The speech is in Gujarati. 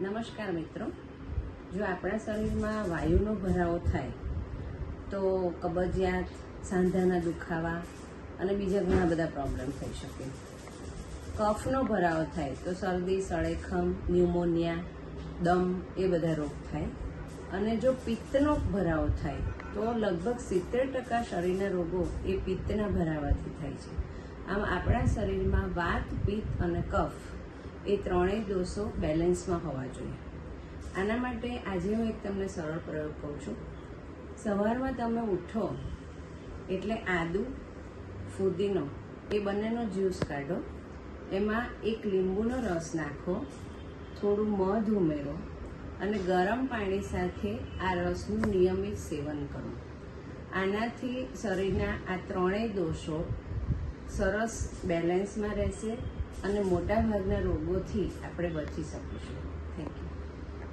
નમસ્કાર મિત્રો. જો આપણા શરીરમાં વાયુનો ભરાવો થાય, તો કબજિયાત, સાંધાના દુખાવા અને બીજા ઘણા બધા પ્રોબ્લેમ થઈ શકે. કફનો ભરાવો થાય, તો શરદી, સળેખમ ન્યુમોનિયા દમ એ બધા રોગ થાય. અને જો પિત્તનો ભરાવો થાય, તો લગભગ સિત્તેર ટકા શરીરના રોગો એ પિત્તના ભરાવાથી થાય છે. આમ આપણા શરીરમાં વાત, પિત્ત અને કફ એ ત્રણેય દોષો બેલેન્સમાં હોવા જોઈએ. આના માટે આજે હું એક તમને સરળ પ્રયોગ કહું છું. સવારમાં તમે ઉઠો એટલે આદુ, ફુદીનો એ બંનેનો જ્યુસ કાઢો. એમાં એક લીંબુનો રસ નાખો, થોડું મધ ઉમેરો અને ગરમ પાણી સાથે આ રસનું નિયમિત સેવન કરો. આનાથી શરીરના આ ત્રણેય દોષો સરસ બેલેન્સમાં રહેશે અને મોટા ભાગના રોગોથી આપણે બચી શકીશું. Thank you